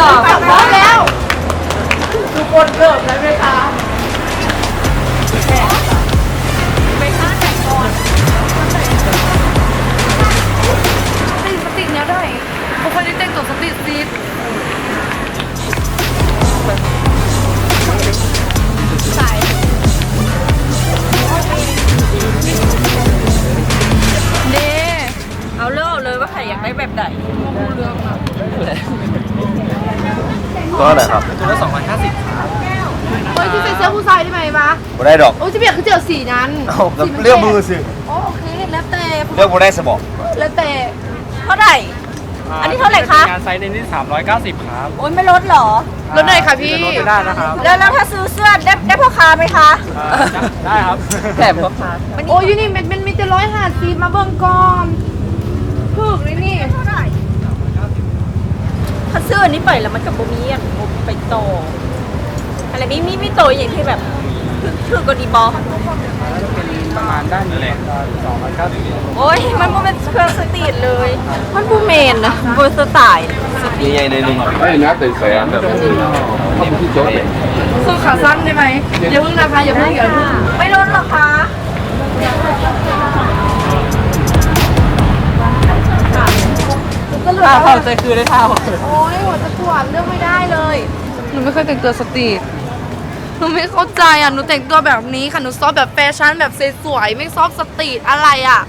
ต่อพร้อมแล้วทุกคนเริ่มแล้วไหมคะติดสติเนี้ยได้ผมเคยได้แต่งตัวสติซีดสายเดเอาเลือกเอาเลยว่าใครอยากได้แบบไหนก็ อะไรครับตัวละ250เฮ้ยที่ใส่เสื้อผู้ชายได้ไหมวะบ่ได้ดอกโอ้ยจะเบียดคือเจอสีนั้นเอาแล้วสีมันเลือกมือสิโอเคแล้วแต่เลือกบ่ได้สมองแล้วแต่เท่าไหร่ อันนี้เท่าไหร่คะ งานไซส์ในนี่390ครับโอ้ยไม่ลดเหรอ รถไหนคะพี่ ลดได้นะครับแล้วแล้วถ้าซื้อเสื้อได้ได้พ่อค้าไหมคะอ่าได้ครับแถมพ่อค้าโอ้ยอยู่นี่มันมันมีแต่ร้อยห้าสิบมาเบิ่งก่อนถูกเลยนี่ ถ้าเสื้ออันนี้ไปแล้วมันกับโบมีอะโบไปโตอะไรไม่มีไม่โตอย่างที่แบบคือคือกดีบอลเปประมาณด้านนี้สองร้อยเก้าสิบโอ้ยมันโบเป็นเครื่องสตรีทเลย มันโบเมนนะโบสไตล์ยังไงในหนึ่งไม่เนะแต่ใส่แบบที่โจ๊กเลยสู้ขาสั้นได้ไหมอย่าพึ่งนะคะอย่าเพึ่งอย่าพึ่งไม่ลดหรอกค่ะ ถ้าเข้าใจคือได้ท่าโอ้ยหัวจะปวดเลือกไม่ได้เลย หนูไม่เคยแต่งตัวสตรีท หนูไม่เข้าใจอะ หนูแต่งตัวแบบนี้ค่ะ หนูชอบแบบแฟชั่นแบบสวยๆ ไม่ชอบสตรีทอะไรอะ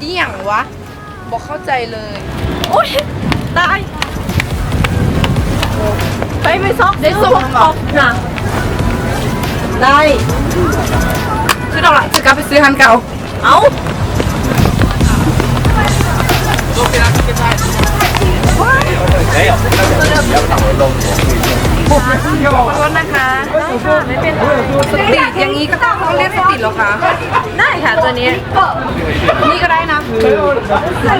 อีหยังวะ บอกเข้าใจเลย โอ้ยตาย ไปไม่ซอกได้ส่งเหรอนะได้คือดอกละจะกลับไปซื้อฮันเก่า เอ้า ขอโทษนะคะไม่เป็นสตรีทอย่างนี้ก็ต้องเรียกสตรีทเหรอคะ ได้ค่ะตัวนี้ นี่ก็ได้นะเท่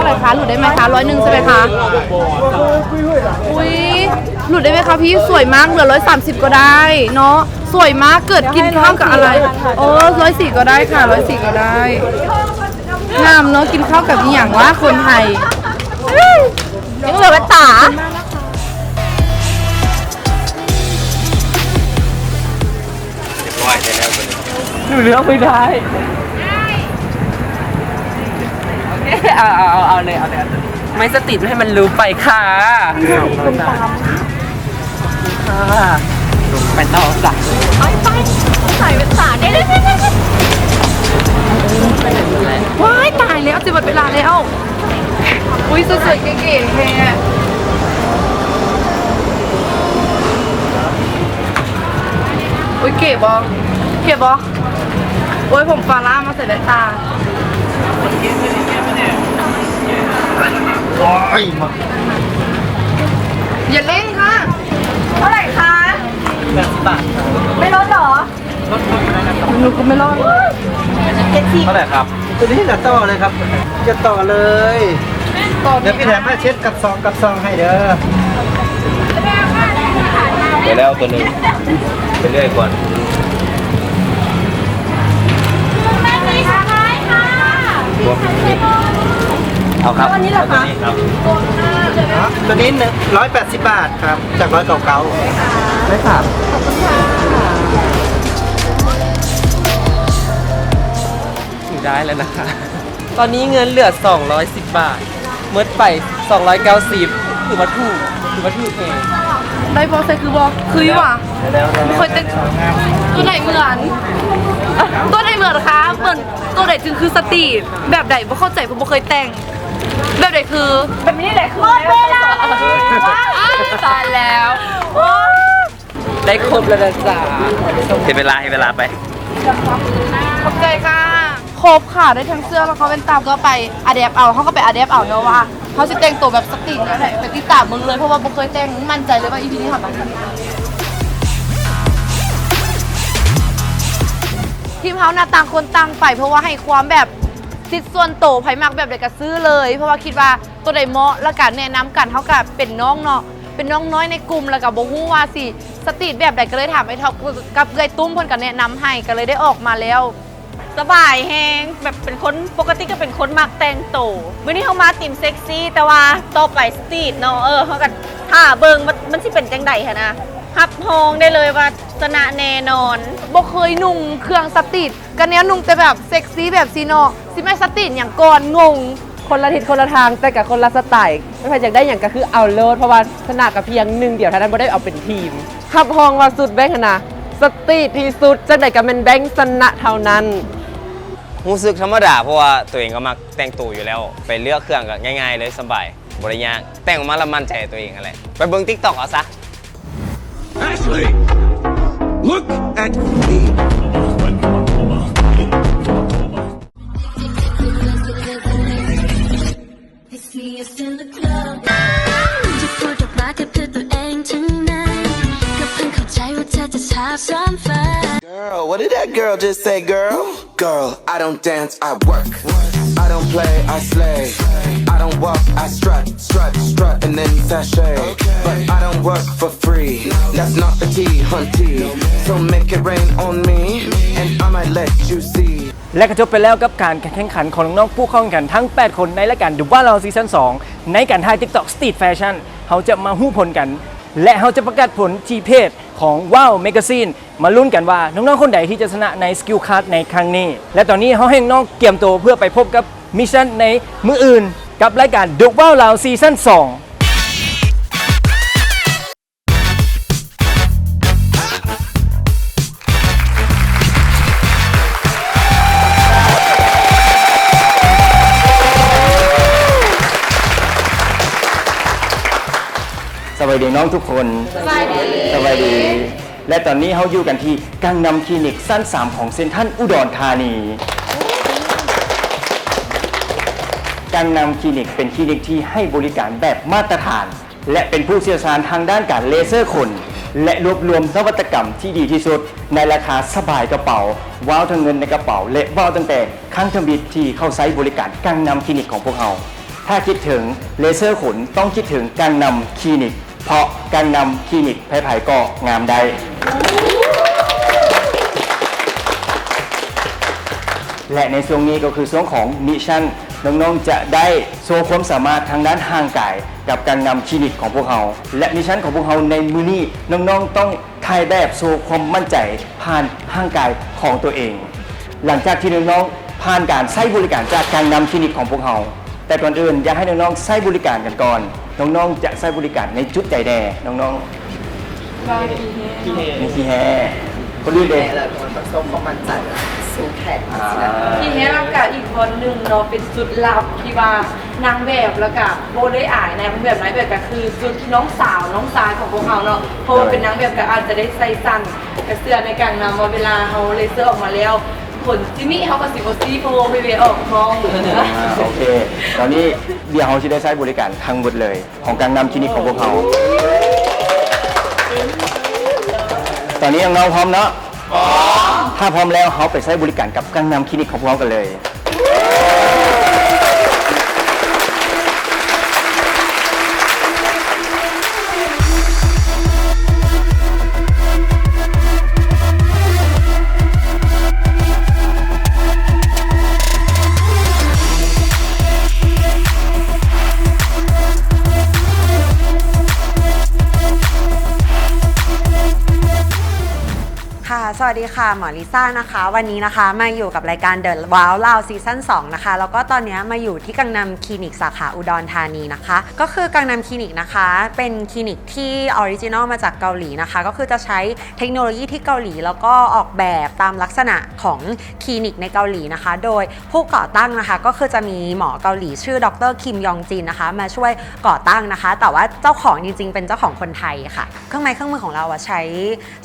าไหร่คะหลุดได้ไหมคะร้อยหนึ่งใช่ไหมคะ อุ้ยหลุดได้ไหมคะพี่สวยมากเหลือร้อยสามสิบก็ได้เนาะสวยมากเกิดกินข้าวกับอะไรโอ้ร้อยสี่ก็ได้ค่ะร้อยสี่ก็ได้ งามเนาะกินข้าวกับอหย่างว่าคนไทย ยังเหลือแว่นตาร้อยได้แล้วตัวนี้หนูเลือกไม่ได้เอาเอาเอาเอาเลยเอาเลยไม่สติดให้มันรู้ไปค่ะค่ะไปต่อจ้ะ ไปไปใส่แว่นตาได้ได้ ได้ได้ว้ายตายแล้วจะหมดเวลาแล้ว อุ้ยสวยๆเก๋ๆแค่อุ้ยเก๋บอเก๋บอโอ้ยผมฟาร่ามาใส่แว่นตาร้อยมาอย่าเล่นค่ะ เท่าไหร่คะแบบบาทไม่ลดเหรอหนูก็ไม่รอด เจ็ดสิบ เท่าไหร่ครับ ตัวนี้จะต่อเลยครับ จะต่อเลยต่อเดี๋ยวพี่แถมมาเช็ดกับซองกับซองให้เด้อได้แล้วตัวหนึงไปเรื่อยก่อนเอาครับเอาตัวนี้ครับตัวนี้หนึ่งร้อยแปดสิบบาทครับ จากร้อยเก่าเก่าไม่ขาดถึง ได้แล้วนะคะ ตอนนี้เงินเหลือ 210 บาท เมื่อไป 290ถือว่าถูกถือว่าถูกเองได้บอใส่คือบอคืออยู่ว่ะได้แล้วได้ไม่แล้วเคยแต่งตัวไหนเหมือนอะตัวไหนเหมือนคะเหมือนตัวไหนจึงคือสตรีทแบบไหนบ่เข้าใจผมบ่เคยแต่ง แบบไหนคือ แบบนี้แหละคือหมดเวลาตายแล้วได้ครบแล้วนะจ๊ะเห็นเวลาเห็นเวลาไปขอบใจค่ะ ครบค่ะได้ทั้งเสื้อแล้วเขาเป็นตามก็ไปอาเดฟเอาเขาก็ไปอาเดฟเอาเนาะว่าเขาจะแต่งตัวแบบสตรีทแล้วแหละไปติดตามมึงเลยเพราะว่าบ่เคยแต่งมั่นใจเลยว่าอีพีนี้ทำอะไรทีมเฮาหน้าต่างคนต่างไป เพราะว่าให้ความแบบสิทธิ์ส่วนโตไผมักแบบใดก็ซื้อเลย เพราะว่าคิดว่าตัวใดเหมาะแล้วกันแนะนำกันเท่ากับเป็นน้องเนาะเป็นน้องน้อยในกลุ่มแล้วก็บ่ฮู้ว่าสิสตรีทแบบใดก็เลยถามไอ้ท็อปกับไอ้ตุ้มเพิ่นก็แนะนำให้ก็เลยได้ออกมาแล้ว สบายแฮงแบบเป็นคนปกติก็เป็นคนมักแต่งตัวมื้อนี้เขามาติมเซ็กซี่ แต่ว่าต่อไปสตรีทเนาะเออเขาก็ถ้าเบิงมันมันสิเป็นจังไดคะนะฮับฮองได้เลยว่าชนะแน่นอน บ่เคยนุ่งเครื่องสตรีทกันเนี้ยนุ่งแต่แบบเซ็กซี่แบบซีโนซิแม่สตรีทอย่างก่อนงง คนละทิศคนละทางแต่กับคนละสไตล์ไม่ใครอยากได้อย่างก็คือเอาโลดเพราะว่าชนะกับเพียงหนึ่งเดียวเท่านั้นไม่ได้เอาเป็นทีมขับฮองว่าสุดแบงค์นะสตรีทที่สุดจังไดกับเป็นแบงค์ชนะเท่านั้น รู้สึกธรรมดาเพราะว่าตัวเองก็มักแต่งตัวอยู่แล้ว ไปเลือกเครื่องก็ง่าย ๆ เลยสบายบริยากแต่งออกมาแล้วมั่นใจในตัวเองอะไรไปเบิ่งทิกตอกเอาซะ Ashley, look at me. It's me, it's in the club จะพูดออกมาแค่เพื่อตัวเองทั้งนั้นก็เพิ่งเข้าใจว่าเธอจะชอบซ้อนฝัน Girl, what did that girl just say, girl? Girl, I don't dance, I work. I don't play, I slay. I don't walk, I strut, strut, strut, and then sashay. But I don't work for free. That's not the tea, hunty. So make it rain on me, and I might let you see. และก็จบไปแล้วกับการแข่งขันของน้องๆผู้เข้าแข่งขันทั้ง 8 คนในรายการดูว่าเราซีซั่น2ในการถ่าย TikTok Street Fashion เขาจะมาหู้ผลกัน และเขาจะประกาศผลทีเพจของว้าวเมกาซีนมาลุ้นกันว่าน้องๆคนใดที่จะชนะในสกิลคัทในครั้งนี้ และตอนนี้เขาให้น้องเกียมตัวเพื่อไปพบกับมิชชั่นในมืออื่น กับรายการดุว้าเราซีซั่น2 สวัสดีน้องทุกคนสวัสดีสวัสดี และตอนนี้เขาอยู่กันที่กังนำคลินิกสั้น3ของเซ็นทรัลอุดรธานี กังนำคลินิกเป็นคลินิกที่ให้บริการแบบมาตรฐาน และเป็นผู้เชี่ยวชาญทางด้านการเลเซอร์ขน และรวบรวมนวัตกรรมที่ดีที่สุด ในราคาสบายกระเป๋า ว้าวทั้งเงินในกระเป๋า และว้าวตั้งแต่ครั้งทำบิดที่เข้าไซต์บริการกังนำคลินิกของพวกเราถ้าคิดถึงเลเซอร์ขนต้องคิดถึงกังนำคลินิก เพราะกังนำคลินิกไผ่ๆก็งามได้ และในช่วงนี้ก็คือช่วงของมิชชั่นน้องๆจะได้โชว์ความสามารถทางด้านห่างกาย กับการนำคลินิกของพวกเราและมิชชั่นของพวกเราในมือนี้น้องๆต้องถ่ายแบบโชว์ความมั่นใจผ่านห่างกายของตัวเอง หลังจากที่น้องๆผ่านการใช้บริการจากการนำคลินิกของพวกเราแต่ก่อนอื่นอยากให้น้องๆใช้บริการกันก่อน น้องๆจะใช้บริการในจุดใจแดน้องๆมีขี้แห่คนอื่นเลยทีนี้ร่างกายอีกคนหนึ่งเนาะเป็นสุดลับที่ว่านางแบบแล้วก็โบได้อ่านนางแบบไหนแบบก็คือสุดน้องสาวน้องสายของพวกเขาเนาะเพราะว่าเป็นนางแบบก็อาจจะได้ใส่สั้นกระเสื้อในการนำว่าเวลาเขาเลเซอร์ออกมาแล้ว คนที่นี่เขาก็สิบซีโฟไปเวออกห้องอ่าโอเค ตอนนี้เดี๋ยวเราจะได้ใช้บริการทั้งหมดเลย ของการนำคลินิกของพวกเขา ตอนนี้น้องๆพร้อมเนาะ พร้อม ถ้าพร้อมแล้วเขาไปใช้บริการกับการนำคลินิกของพวกเรากันเลย วัสดีค่ะ หมอลิซ่านะคะ วันนี้นะคะมาอยู่กับรายการ The Wow Lao ซีซั่น2นะคะ แล้วก็ตอนนี้มาอยู่ที่กังนำคลินิกสาขาอุดรธานีนะคะ ก็คือกังนำคลินิกนะคะ เป็นคลินิกที่ออริจินอลมาจากเกาหลีนะคะ ก็คือจะใช้เทคโนโลยีที่เกาหลี แล้วก็ออกแบบตามลักษณะของคลินิกในเกาหลีนะคะ โดยผู้ก่อตั้งนะคะ ก็คือจะมีหมอเกาหลี ชื่อดรคิมยองจินนะคะ มาช่วยก่อตั้งนะคะ แต่ว่าเจ้าของจริงๆเป็นเจ้าของคนไทยค่ะ เครื่องไม้เครื่องมือของเราอะใช้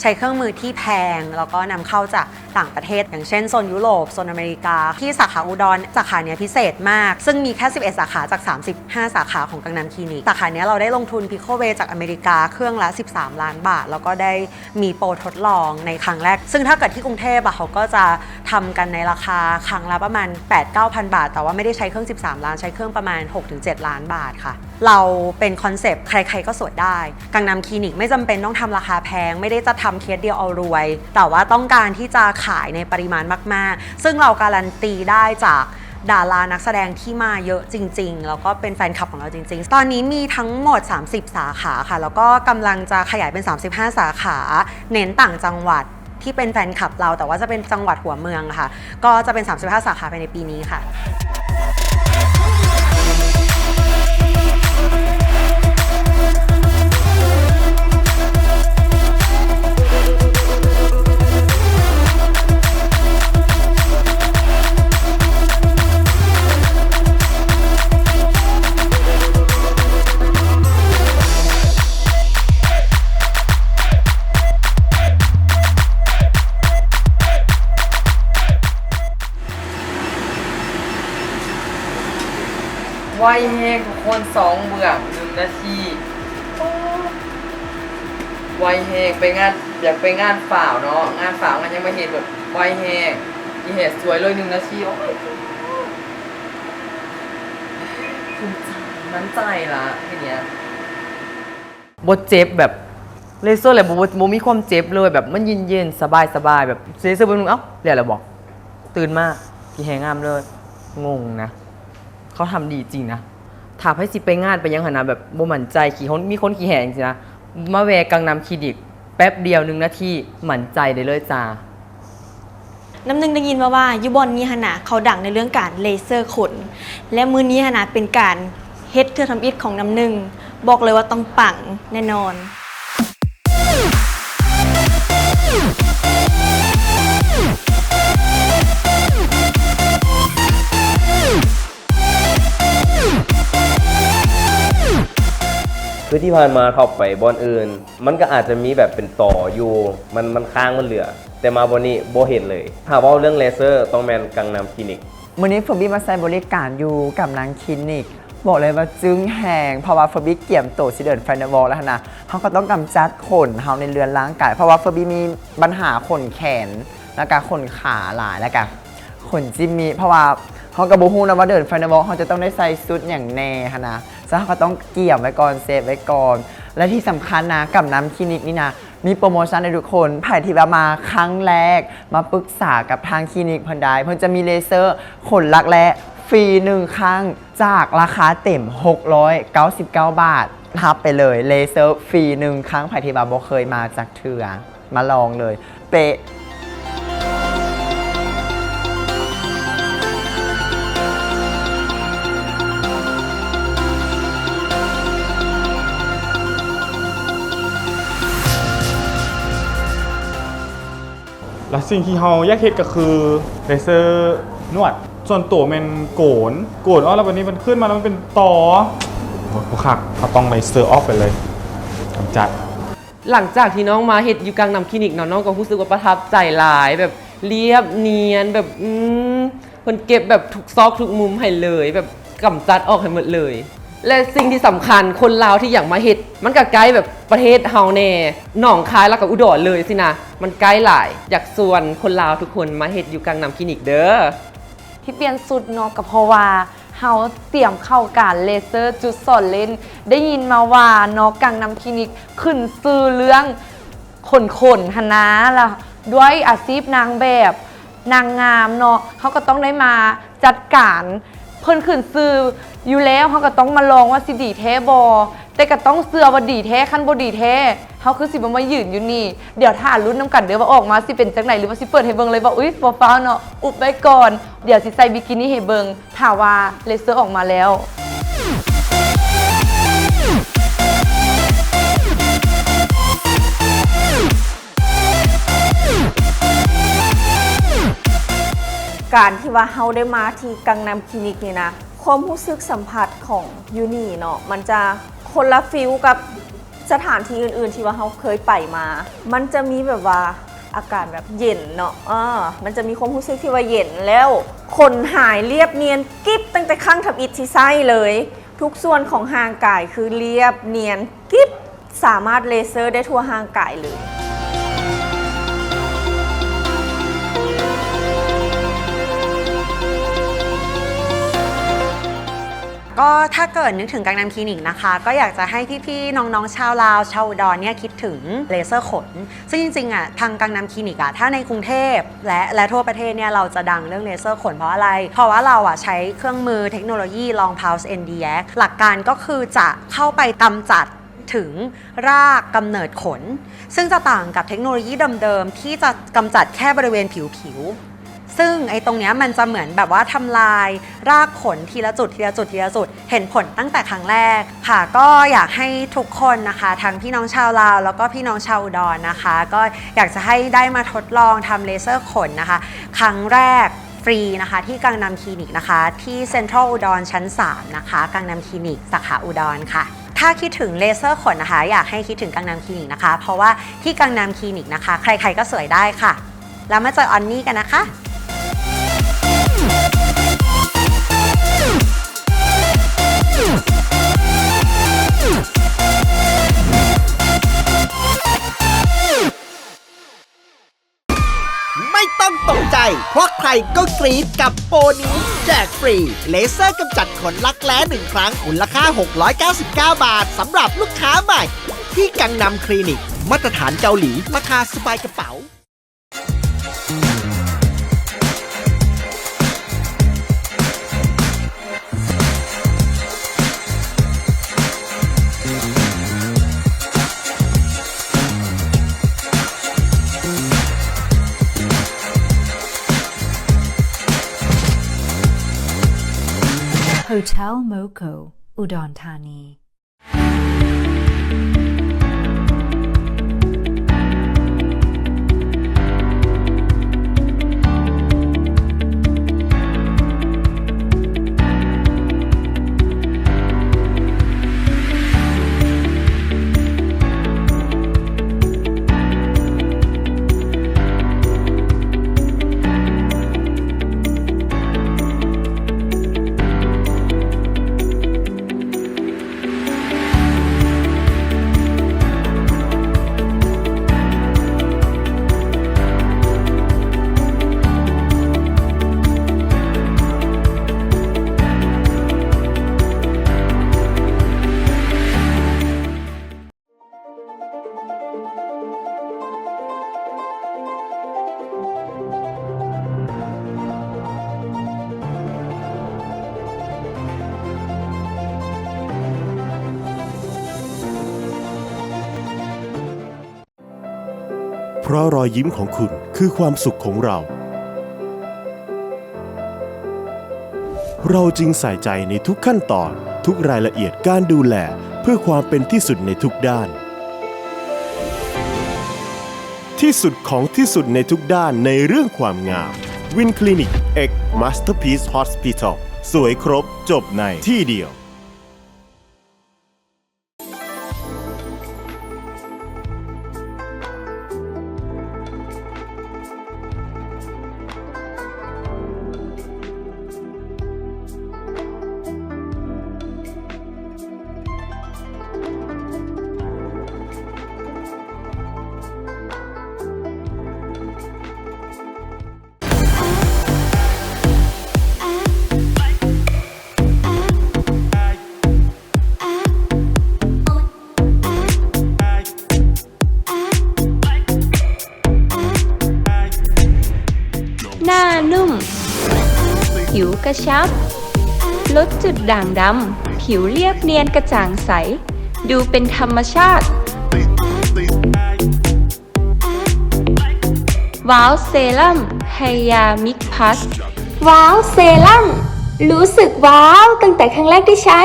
ใช้เครื่องมือที่แพงแล้วก็นำเข้าจากต่างประเทศ อย่างเช่นโซนยุโรปโซนอเมริกา ที่สาขาอุดรสาขาเนี้ยพิเศษมาก ซึ่งมีแค่ 11 สาขาจาก 35 สาขาของกังนำคลินิกสาขาเนี้ยเราได้ลงทุนพิโคเวจากอเมริกาเครื่องละ 13 ล้านบาท แล้วก็ได้มีโปรทดลองในครั้งแรก ซึ่งถ้าเกิดที่กรุงเทพอะเขาก็จะทำกันในราคาครั้งละประมาณ 8-9,000 บาท แต่ว่าไม่ได้ใช้เครื่อง 13 ล้านใช้เครื่องประมาณ 6-7 ล้านบาทค่ะ เราเป็นคอนเซปต์ใครๆก็สวยได้ กังนำคลินิกไม่จำเป็นต้องทำราคาแพง ไม่ได้จะทำเคสเดียวเอารวย แต่ว่าต้องการที่จะขายในปริมาณมาก ๆ ซึ่งเราการันตีได้จากดารานักแสดงที่มาเยอะจริง ๆ แล้วก็เป็นแฟนคลับของเราจริง ๆ ตอนนี้มีทั้งหมด 30 สาขาค่ะ แล้วก็กำลังจะขยายเป็น 35 สาขา เน้นต่างจังหวัดที่เป็นแฟนคลับเรา แต่ว่าจะเป็นจังหวัดหัวเมืองค่ะ ก็จะเป็น 35 สาขาภายในปีนี้ค่ะ ไวแห้งทุกคนสองเบื่อหนึ่งนาทีไวแห้งไปงานอยากไปงานฝ่าวเนาะงานฝ่าวงานยังไม่เห็นแบบไวแห้งอีเหตุสวยเลยหนึ่งนาทีโอ้ยภูมิใจมันใจละทีเนี้ยบทเจ็บแบบเลเซอร์เลยบทบมีความเจ็บเลยแบบมันเย็นเย็นๆสบายสบายแบบเลเซอร์บนมึงเอ้าเรียกอะไรบอก ตื่นมากพี่แหงงามเลย งงนะ เขาทำดีจริงนะถามให้สิไปงานไปยังหนนะแบบบ่หมั่นใจขี่คนมีคนขี่แห่จริงนะมาแวกังนำคลินิก แป๊บเดียวหนึ่งนาทีหมั่นใจได้เลยจ้าน้ำหนึ่งได้ยินมาว่ายุบอนนี้หนาเขาดังในเรื่องการเลเซอร์ขน และมือนี้หนาเป็นการเฮ็ดเทือทำอิฐของน้ำหนึ่งบอกเลยว่าต้องปังแน่นอน คือที่ผ่านมาเข้าไปบอนอื่น มันก็อาจจะมีแบบเป็นต่ออยู่ มันมันค้างมันเหลือ แต่มาบนนี้โบเห็นเลยถ้าว่าเรื่องเลเซอร์ต้องแมนกังนำคลินิกวันนี้เฟอร์บี้มาใช้บริการอยู่กับนางคลินิกบอกเลยว่าจึ้งแหงเพราะว่าเฟอร์บี้เกี่ยมโตสิเดินไฟนวอลแล้วนะเขาก็ต้องกำจัดขนเขาในเรือนร่างกายเพราะว่าเฟอร์บี้มีปัญหาขนแขน แล้วก็ขนขาหลายแล้วก็ขนจิมมี่เพราะว่าเขากระบูฮูนะว่าเดินไฟนวอลเขาจะต้องได้ใส่ชุดอย่างแน่ฮะนะ เขาก็ต้องเกี่ยมไว้ก่อนเซฟไว้ก่อน และที่สำคัญนะกับน้ำคลินิกนี่นะมีโปรโมชั่นในทุกคนผ่านที่ว่ามาครั้งแรก มาปรึกษากับทางคลินิกเพิ่นได้เพิ่นจะมีเลเซอร์ขนลักแร้ฟรีหนึ่งครั้งจากราคาเต็ม 699 บาทรับไปเลยเลเซอร์ฟรีหนึ่งครั้งผ่านที่ว่าบ่เคยมาจากเถื่อมาลองเลย เป๊ะ แล้วสิ่งที่เราอยากเห็นก็คือเลเซอร์นวด ส่วนตัวเป็นโกน โกนอ๋อแล้ววันนี้มันขึ้นมาแล้วมันเป็นตอโอ้โหคักเขาต้องเลเซอร์ออกไปเลยกำจัด หลังจากที่น้องมาเฮ็ดอยู่กลางนำคลินิกเนาะน้องก็รู้สึกว่าประทับใจหลายแบบเรียบเนียนแบบอืมเพิ่นเก็บแบบทุกซอกทุกมุมให้เลย แบบกำจัดออกให้หมดเลย และสิ่งที่สำคัญคนลาวที่อยากมาเฮ็ดมันก็ใกล้แบบประเทศเฮาแน่หนองคายแล้วก็อุดรเลยสินะมันใกล้หลาย อยากส่วนคนลาวทุกคนมาเฮ็ดอยู่กลางนำคลินิกเด้อที่เปลี่ยนสุดเนาะก็เพราะว่าเฮาเตรียมเข้าการเลเซอร์จุดสอนเล่นได้ยินมาว่าเนาะกังนำคลินิกขึ้นซื้อเรื่องขนขนหนนะล่ะด้วยอาชีพนางแบบนางงามเนาะเขาก็ต้องได้มาจัดการ เพิ่นขึ้นซื้ออยู่แล้วเขาก็ต้องมาลองว่าสิดีแท้บอแต่ก็ต้องเสือว่าดีแท้ขั้นบดีแท้เขาคือสิบมายืนอยู่นี่ เดี๋ยวถ้ารุ่นน้ำกันเดี๋ยวว่าออกมาสิเป็นจังไหนหรือว่าสิเปิดให้เบิงเลยว่าอุ้ยฟ้าๆเนาะอุบไว้ก่อน เดี๋ยวสิใส่บิกินี่ให้เบิงถ้าว่าเลเซอร์ออกมาแล้ว การที่ว่าเฮาได้มาที่กังนำคลินิกนี่นะ ความรู้สึกสัมผัสของยูนี่เนาะมันจะคนละฟิลกับสถานที่อื่น ๆ ที่ว่าเฮาเคยไปมา มันจะมีแบบว่าอากาศแบบเย็นเนาะอ่ามันจะมีความรู้สึกที่ว่าเย็นแล้วขนหายเรียบเนียนกิ๊บตั้งแต่ข้างทับอิฐที่ไส้เลย ทุกส่วนของห่างกายคือเรียบเนียนกิ๊บสามารถเลเซอร์ได้ทั่วห่างกายเลย ก็ถ้าเกิดนึกถึงกังนำคลินิกนะคะ ก็อยากจะให้พี่ๆน้องๆชาวลาวชาวอุดอนเนี่ยคิดถึงเลเซอร์ขน ซึ่งจริงๆอะทางกังนำคลินิกอะถ้าในกรุงเทพและและทั่วประเทศเนี่ยเราจะดังเรื่องเลเซอร์ขนเพราะอะไร เพราะว่าเราอะใช้เครื่องมือเทคโนโลยี long pulse NDX หลักการก็คือจะเข้าไปกำจัดถึงรากกำเนิดขน ซึ่งจะต่างกับเทคโนโลยีเดิมๆที่จะกำจัดแค่บริเวณผิวๆ ซึ่งไอ้ตรงเนี้ยมันจะเหมือนแบบว่าทำลายรากขนทีละจุดทีละจุดทีละจุด เห็นผลตั้งแต่ครั้งแรกค่ะ ก็อยากให้ทุกคนนะคะ ทั้งพี่น้องชาวลาว แล้วก็พี่น้องชาวอุดรนะคะ ก็อยากจะให้ได้มาทดลองทำเลเซอร์ขนนะคะ ครั้งแรกฟรีนะคะที่กังนำคลินิกนะคะ ที่เซ็นทรัลอุดรชั้น 3 นะคะกังนำคลินิกสาขาอุดรค่ะถ้าคิดถึงเลเซอร์ขนนะคะ อยากให้คิดถึงกังนำคลินิกนะคะ เพราะว่าที่กังนำคลินิกนะคะ ใครๆก็สวยได้ค่ะ แล้วมาเจอออนนี่กันนะคะ เพราะใครก็กรี๊ดกับโปรนี้ แจกฟรี เลเซอร์กำจัดขนลักแร้หนึ่งครั้งมูลค่า 699 บาทสำหรับลูกค้าใหม่ ที่กังนำคลินิก มาตรฐานเกาหลีราคาสบายกระเป๋า Hotel Moco อุด เพราะรอยยิ้มของคุณคือความสุขของเรา เราจึงใส่ใจในทุกขั้นตอน ทุกรายละเอียดการดูแลเพื่อความเป็นที่สุดในทุกด้าน ที่สุดของที่สุดในทุกด้านในเรื่องความงามวินคลินิก X Masterpiece Hospital สวยครบจบในที่เดียว ระชับ ลดจุดด่างดำ ผิวเรียบเนียนกระจ่างใส ดูเป็นธรรมชาติ ว้าวเซรั่มไฮยามิกพัส ว้าวเซรั่มรู้สึกว้าวตั้งแต่ครั้งแรกที่ใช้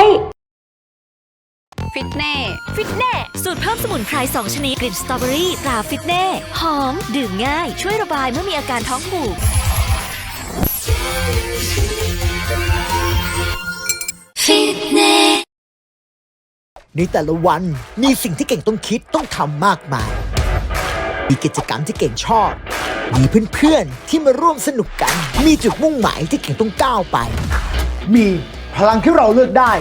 ฟิตเน่ฟิตเน่สูตรเพิ่มสมุนไพร2ชนิดกลิ่นสตรอเบอรี่ตราฟิตเน่หอม ดื่มง่าย ช่วยระบายเมื่อมีอาการท้องผูก ฟิตเนสในแต่ละวันมีสิ่งที่เก่งต้องคิดต้องทำมากมาย มีกิจกรรมที่เก่งชอบ มีเพื่อนๆที่มาร่วมสนุกกัน มีจุดมุ่งหมายที่เก่งต้องก้าวไป มีพลังที่เราเลือกได้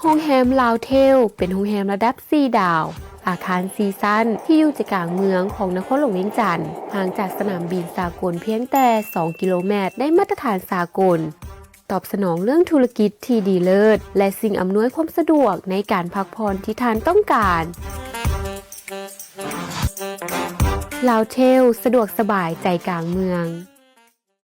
โรงแรมลาวเทล เป็นโรงแรมระดับ 4 ดาว อาคารซีซันที่อยู่ใจกลางเมืองของนครหลวงเวียงจันทร์ห่างจากสนามบินสากลเพียงแต่ 2 กิโลเมตร ได้มาตรฐานสากล ตอบสนองเรื่องธุรกิจที่ดีเลิศ และสิ่งอำนวยความสะดวกในการพักผ่อนที่ทานต้องการลาวเทล สะดวกสบายใจกลางเมือง